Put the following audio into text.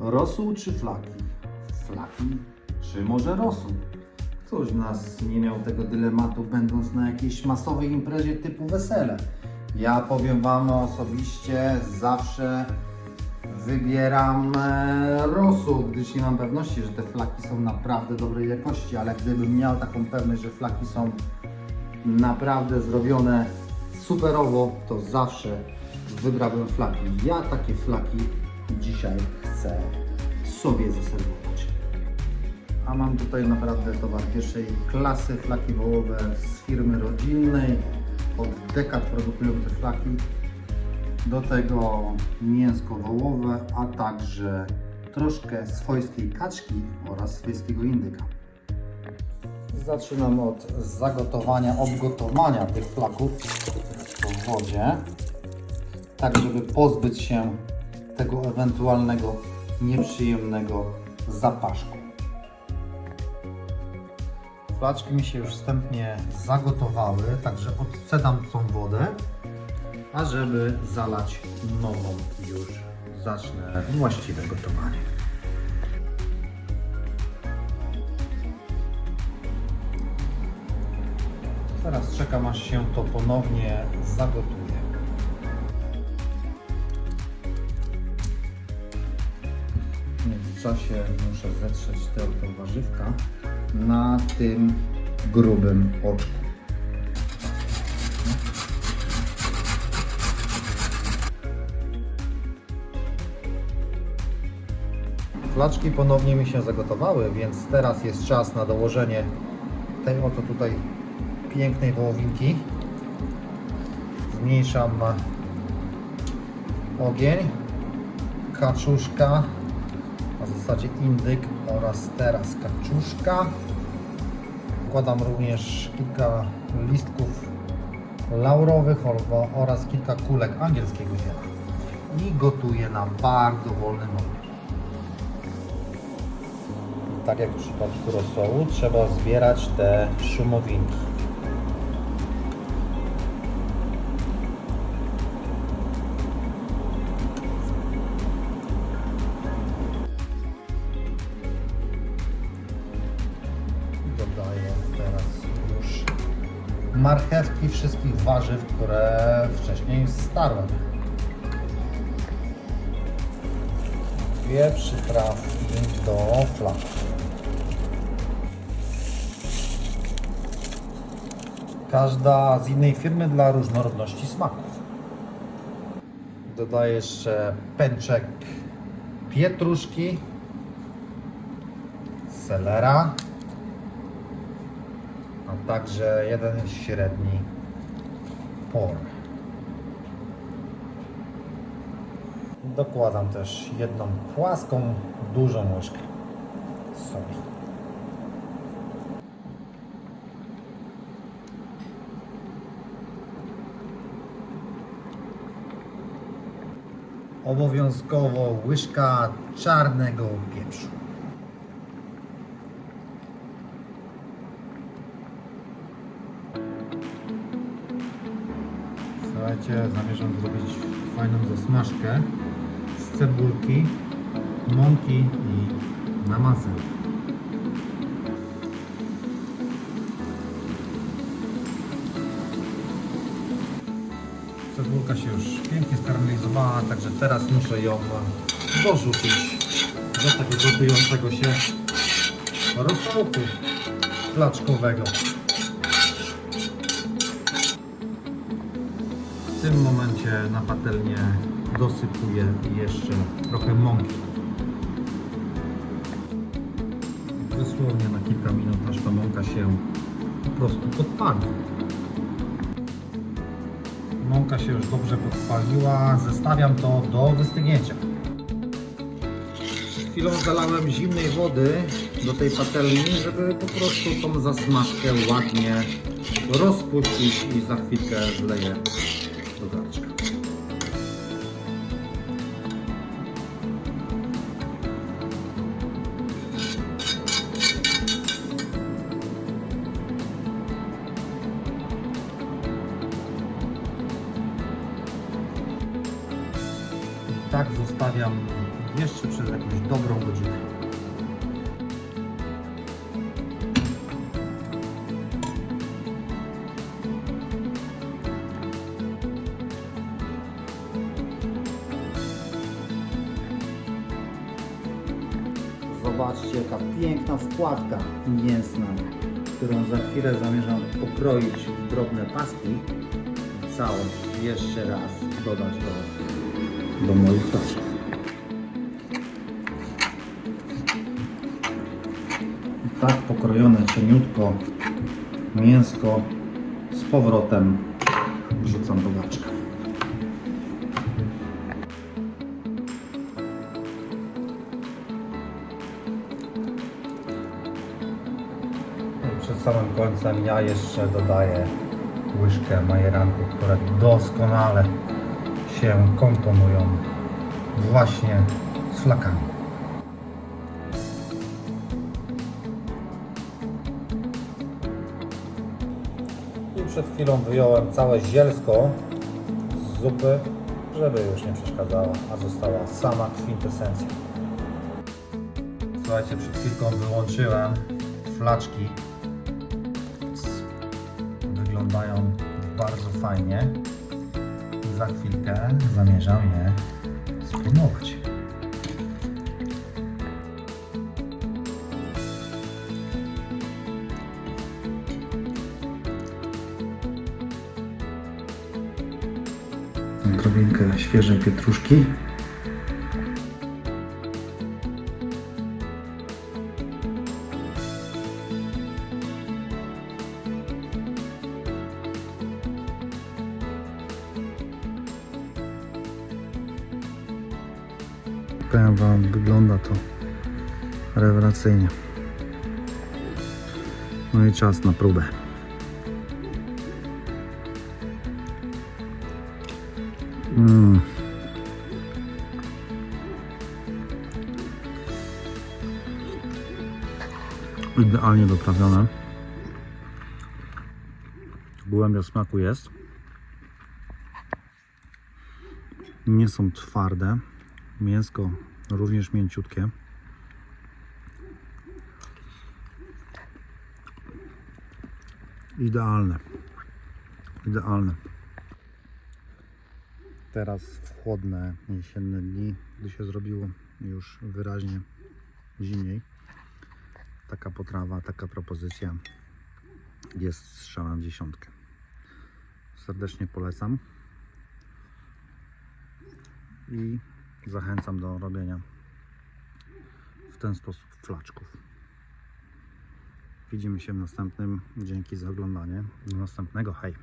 Rosół czy flaki? Flaki czy może rosół? Z nas nie miał tego dylematu, będąc na jakiejś masowej imprezie typu wesele? Ja powiem Wam osobiście, zawsze wybieram e, rosół, gdyż nie mam pewności, że te flaki są naprawdę dobrej jakości, ale gdybym miał taką pewność, że flaki są naprawdę zrobione superowo, to zawsze wybrałbym flaki. Ja takie flaki dzisiaj chcę sobie zaserwować. A mam tutaj naprawdę towar pierwszej klasy, flaki wołowe z firmy rodzinnej. Od dekad produkują te flaki. Do tego mięsko wołowe, a także troszkę swojskiej kaczki oraz swojskiego indyka. Zaczynam od zagotowania, obgotowania tych flaków w wodzie, tak żeby pozbyć się tego ewentualnego nieprzyjemnego zapaszku. Flaczki mi się już wstępnie zagotowały, także odcedam tą wodę, a żeby zalać nową już zacznę właściwe gotowanie. Teraz czekam aż się to ponownie zagotuje. Międzyczasie muszę zetrzeć te oto warzywka na tym grubym oczku. Flaczki ponownie mi się zagotowały, więc teraz jest czas na dołożenie tej oto tutaj pięknej wołowinki. Zmniejszam ogień, kaczuszka, w zasadzie indyk oraz teraz kaczuszka. Wkładam również kilka listków laurowych oraz kilka kulek angielskiego ziela i gotuję na bardzo wolnym ogniu. Tak jak w przypadku rosołu, trzeba zbierać te szumowinki. Dodaję teraz już marchewki wszystkich warzyw, które wcześniej starłem. Dwie przyprawki do flaków. Każda z innej firmy dla różnorodności smaków. Dodaję jeszcze pęczek pietruszki, selera, a także jeden średni por. Dokładam też jedną płaską, dużą łyżkę soli. Obowiązkowo łyżka czarnego pieprzu. Zamierzam zrobić fajną zasmażkę z cebulki, mąki i namazem. Cebulka się już pięknie skaramelizowała, także teraz muszę ją dorzucić do tego gotującego się rosołku placzkowego. W tym momencie na patelnię dosypuję jeszcze trochę mąki. Dosłownie na kilka minut, aż ta mąka się po prostu podpali. Mąka się już dobrze podpaliła, zestawiam to do wystygnięcia. Przed chwilą zalałem zimnej wody do tej patelni, żeby po prostu tą zasmażkę ładnie rozpuścić i za chwilkę wleję tak zostawiam jeszcze przez jakąś dobrą godzinę. Zobaczcie, jaka piękna wkładka mięsna, którą za chwilę zamierzam pokroić w drobne paski całość jeszcze raz dodać do, do moich. I tak pokrojone cieniutko mięsko z powrotem wrzucam do gaczka. Przed samym końcem ja jeszcze dodaję łyżkę majeranku, które doskonale się komponują właśnie z flakami. I przed chwilą wyjąłem całe zielsko z zupy, żeby już nie przeszkadzała, a została sama kwintesencja. Słuchajcie, przed chwilką wyłączyłem flaczki. Wyglądają bardzo fajnie. Za chwilkę zamierzam je spróbować. Odrobinkę świeżej pietruszki. Powiem Wam, wygląda to rewelacyjnie. No i czas na próbę. Mm. Idealnie doprawione. Głębia smaku jest. Nie są twarde. Mięsko również mięciutkie. Idealne. Idealne. Teraz w chłodne jesienne dni, gdy się zrobiło już wyraźnie zimniej, taka potrawa, taka propozycja jest strzałem w dziesiątkę. Serdecznie polecam i zachęcam do robienia w ten sposób flaczków. Widzimy się w następnym. Dzięki za oglądanie. Do następnego. Hej!